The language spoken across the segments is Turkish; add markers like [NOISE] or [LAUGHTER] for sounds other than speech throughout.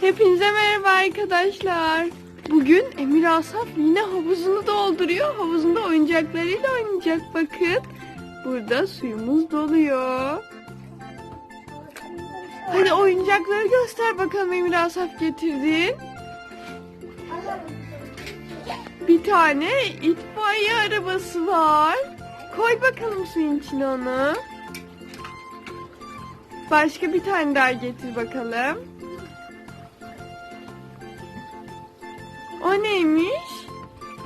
Hepinize merhaba arkadaşlar. Bugün Emir Asaf yine havuzunu dolduruyor. Havuzunda oyuncaklarıyla oynayacak bakın. Burada suyumuz doluyor. Hadi oyuncakları göster bakalım Emir Asaf getirdin. Bir tane itfaiye arabası var. Koy bakalım suyun içine onu. Başka bir tane daha getir bakalım. Neymiş?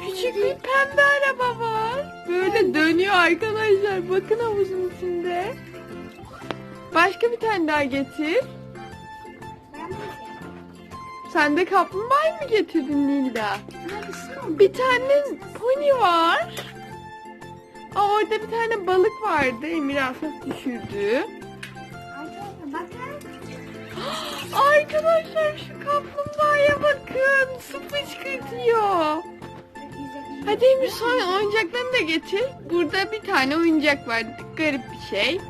Küçük bir pembe araba var. Böyle dönüyor arkadaşlar. Bakın havuzun içinde. Başka bir tane daha getir. Sen de kaplumbağayı mı getirdin Nilda? Bir tane pony var. Aa, orada bir tane balık vardı. Emir Asaf düşürdü. Arkadaşlar şu kaplumbağaya bakın. Su fışkırtıyor. Hadi Emir son oyuncaklarını da getir. Burada bir tane oyuncak var. Garip bir şey.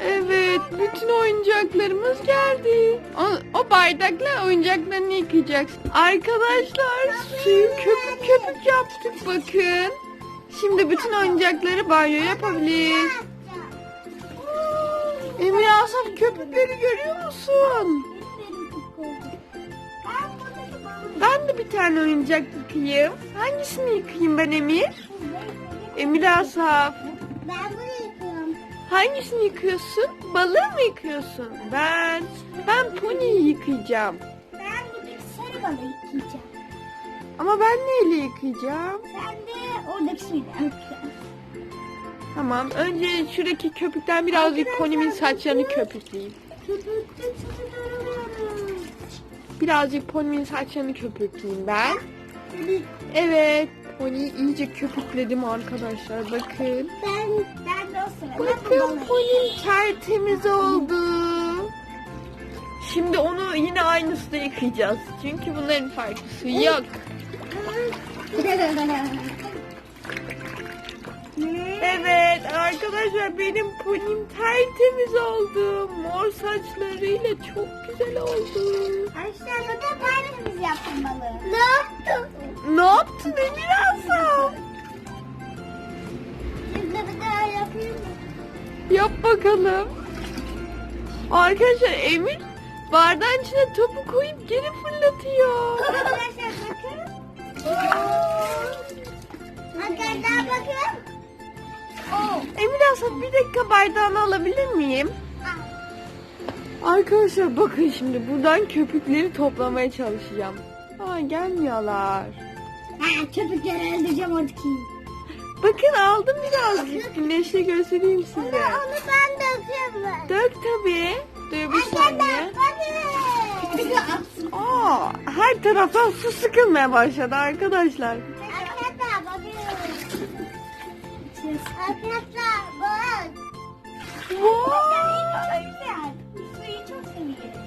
Evet, bütün oyuncaklarımız geldi. O, o bardakla oyuncaklarını yıkayacaksın. Arkadaşlar suyu köpük köpük yaptık bakın. Şimdi bütün oyuncakları banyo yapabilir. Emir Asaf köpükleri görüyor musun? Ben de bir tane oyuncak yıkayayım. Hangisini yıkayayım ben Emir? Emir Asaf. Ben bunu yıkıyorum. Hangisini yıkıyorsun? Balığı mı yıkıyorsun? Ben ben poniyi yıkayacağım. Ben buradaki sarı balığı yıkayacağım. Ama ben neyle yıkayacağım? Sen de oradaki suyla yıkayacaksın. Tamam. Önce şuradaki köpükten birazcık ponimin saçlarını köpükleyeyim. Birazcık ponimin saçlarını köpükleyeyim ben. Evet. Poniyi iyice köpükledim arkadaşlar. Bakın. Ben, ben de o sırada Bakın poni tertemiz oldu. Şimdi onu yine aynı suda yıkayacağız. Çünkü bunların farklısı yok. [LAUGHS] Evet arkadaşlar benim ponim tertemiz oldu. Mor saçlarıyla çok güzel oldu. Arkadaşlar bu da tertemiz balığı. Ne yaptın? Ne yaptın Emir Asaf? Şimdi bir daha yapayım mı? Yap bakalım. Arkadaşlar Emir bardağın içine topu koyup geri fırlatıyor. Arkadaşlar bakın. Arkadaşlar bakın. Emir Asaf bir dakika bardağını alabilir miyim? Arkadaşlar bakın şimdi buradan köpükleri toplamaya çalışacağım. Aa gelmiyorlar. Ha, köpükleri öldüreceğim oradaki. Bakın aldım birazcık. Güneşle göstereyim size. Onu, onu ben mi? Dök tabii. Dur bir saniye. Aa, her taraftan su sıkılmaya başladı. Arkadaşlar Arkadaşlar bak. Vay! Suyu çok seviyorum.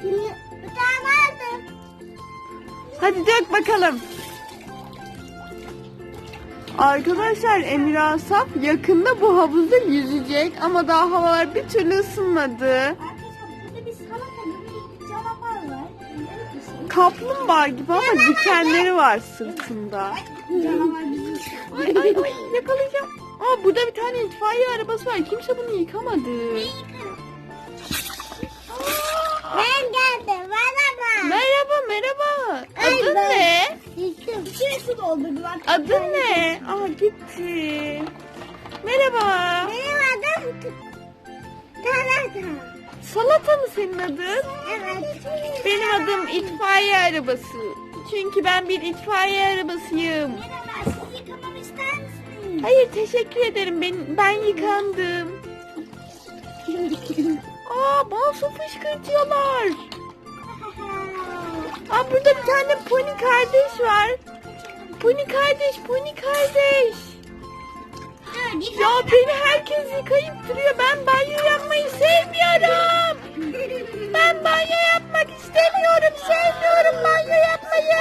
Şimdi bir. Hadi dök bakalım. Arkadaşlar Emir Asaf yakında bu havuzda yüzecek ama daha havalar bir türlü ısınmadı. Kaplumbağa gibi ama dikenleri var sırtında. Ay ay ay yakalayacağım. Aa burada bir tane itfaiye arabası var. Kimse bunu yıkamadı. Ben geldim. Merhaba. Merhaba merhaba. Ay, Adın ben- ne? Yıktım. İçine su doldurdular. Adın ne? Aa gitti. Merhaba. Benim adım Tarata. Salata mı senin adın? Evet. Benim adım itfaiye arabası. Çünkü ben bir itfaiye arabasıyım. Merhaba. Siz yıkamamı ister misiniz? Hayır teşekkür ederim. Ben, ben yıkandım. Aa bal su fışkırtıyorlar. Aa burada bir tane pony kardeş var. Pony kardeş, pony kardeş. Ya beni herkes yıkayıp duruyor. Ben banyo yapmayı sevmiyorum. Ben banyo yapmak istemiyorum. Sevmiyorum banyo yapmayı.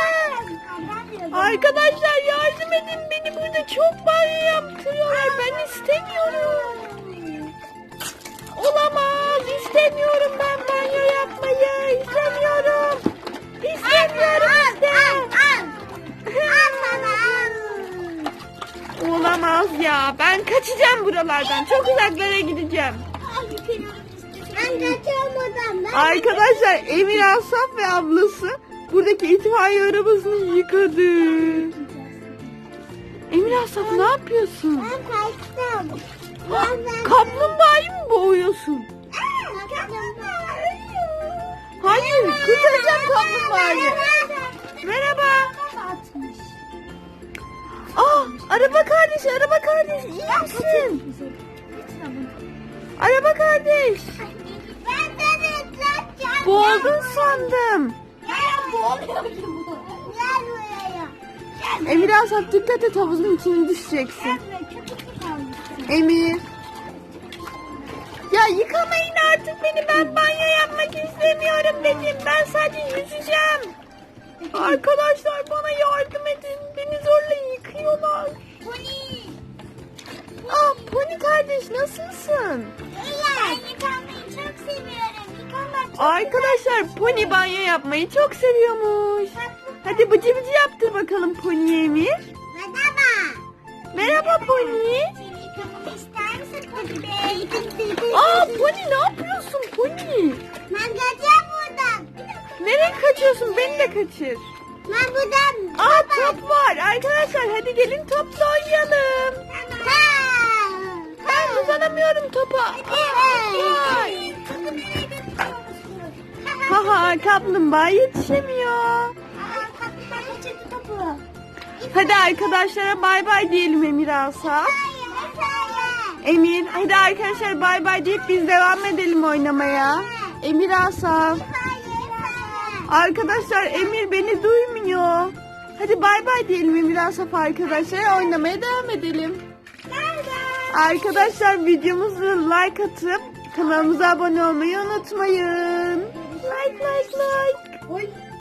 Arkadaşlar yardım edin. Beni burada çok banyo yaptırıyorlar. Ben istemiyorum. Olamaz. İstemiyorum. Ben ya. Ben kaçacağım buralardan. Çok uzaklara gideceğim. Ben odan. Ben Arkadaşlar Emir Asaf ve ablası buradaki itfaiye arabasını yıkadı. Emir Asaf ne yapıyorsun? Ben kaçtım. Ha, Kaplumbağayı mı boğuyorsun? Hayır, kurtaracağım kaplumbağayı. Merhaba. Araba kardeş, araba kardeş. İyi misin? Araba kardeş. Ben seni ıslatacağım. Boğuldun sandım. Gel boğuluyorum. Gel buraya. Emir Asaf dikkat et havuzun içine düşeceksin. Emir. Ya yıkamayın artık beni. Ben banyo yapmak istemiyorum dedim. Ben sadece yüzeceğim. Arkadaşlar bana yardım edin. Yıkıyorlar. Pony. Ah Pony kardeş nasılsın? Ben yıkanmayı çok seviyorum. Yıkanmak çok Arkadaşlar Pony banyo yapmayı çok seviyormuş. Hadi bıcı bıcı yaptır bakalım Pony Emir. Merhaba. Merhaba Pony. Seni yıkamamı ister misin Pony Bey? [LAUGHS] Aa Pony ne yapıyorsun Pony? Ben kaçacağım buradan. Nereye kaçıyorsun? Beni de kaçır. Ben buradan. Aa top var. Arkadaşlar hadi gelin topla oynayalım. Ben uzanamıyorum topa. Ay. Haha kaplumbağa yetişemiyor. Hadi arkadaşlara bay bay diyelim Emir Asa. Emir hadi arkadaşlar bay bay deyip biz devam edelim oynamaya. Emir Asa. Arkadaşlar Emir beni duymuyor. Hadi bay bay diyelim Emir Asaf arkadaşlar oynamaya devam edelim. Arkadaşlar videomuzu like atıp kanalımıza abone olmayı unutmayın. Like like like.